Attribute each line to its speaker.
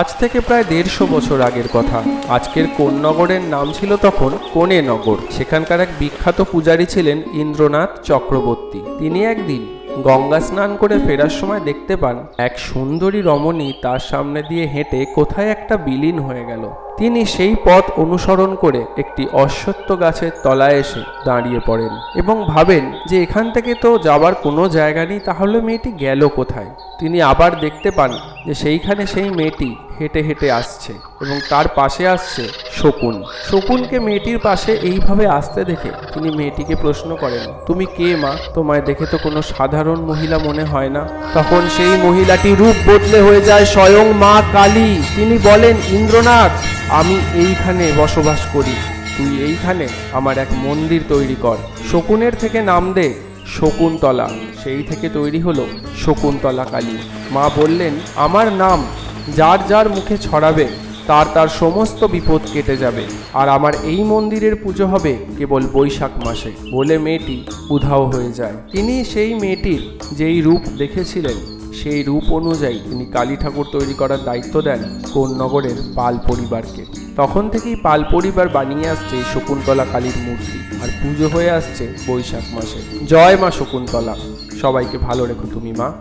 Speaker 1: আজ থেকে প্রায় দেড়শো বছর আগের কথা। আজকের কোন নগরের নাম ছিল তখন কোনে নগর। সেখানকার এক বিখ্যাত পূজারী ছিলেন ইন্দ্রনাথ চক্রবর্তী। তিনি একদিন গঙ্গা স্নান করে ফেরার সময় দেখতে পান, এক সুন্দরী রমণী তার সামনে দিয়ে হেঁটে কোথায় একটা বিলীন হয়ে গেল। তিনি সেই পথ অনুসরণ করে একটি অশ্বত্থ গাছের তলায় এসে দাঁড়িয়ে পড়েন এবং ভাবেন যে এখান থেকে তো যাবার কোনো জায়গা নেই, তাহলে মেয়েটি গেল কোথায়? তিনি আবার দেখতে পান যে সেইখানে সেই মেয়েটি হেঁটে হেঁটে আসছে এবং তার পাশে আসছে শকুন। শকুনকে মেয়েটির পাশে এইভাবে আসতে দেখে তিনি মেয়েটিকে প্রশ্ন করেন, তুমি কে মা? তোমায় দেখে তো কোনো সাধারণ মহিলা মনে হয় না? তখন সেই মহিলাটি রূপ বদলে হয়ে যায় স্বয়ং মা কালী। তিনি বলেন, ইন্দ্রনাথ, আমি এইখানে বসবাস করি। তুই এইখানে আমার এক মন্দির তৈরি কর। শকুনের থেকে নাম দে শকুন্তলা। সেই থেকে তৈরি হলো শকুন্তলা কালী। মা বললেন, আমার নাম যার যার মুখে ছড়াবে, তার তার সমস্ত বিপদ কেটে যাবে। আর আমার এই মন্দিরের পুজো হবে কেবল বৈশাখ মাসে। বলে মেয়েটি উধাও হয়ে যায়। তিনি সেই মেয়েটির যেই রূপ দেখেছিলেন, সেই রূপ অনুযায়ী তিনি কালী ঠাকুর তৈরি করার দায়িত্ব দেন কোন্নগরের পাল পরিবারকে। তখন থেকেই পাল পরিবার বানিয়ে আসছে শকুন্তলা কালীর মূর্তি আর পুজো হয়ে আসছে বৈশাখ মাসে। জয় মা শকুন্তলা। সবাইকে ভালো রেখো তুমি মা।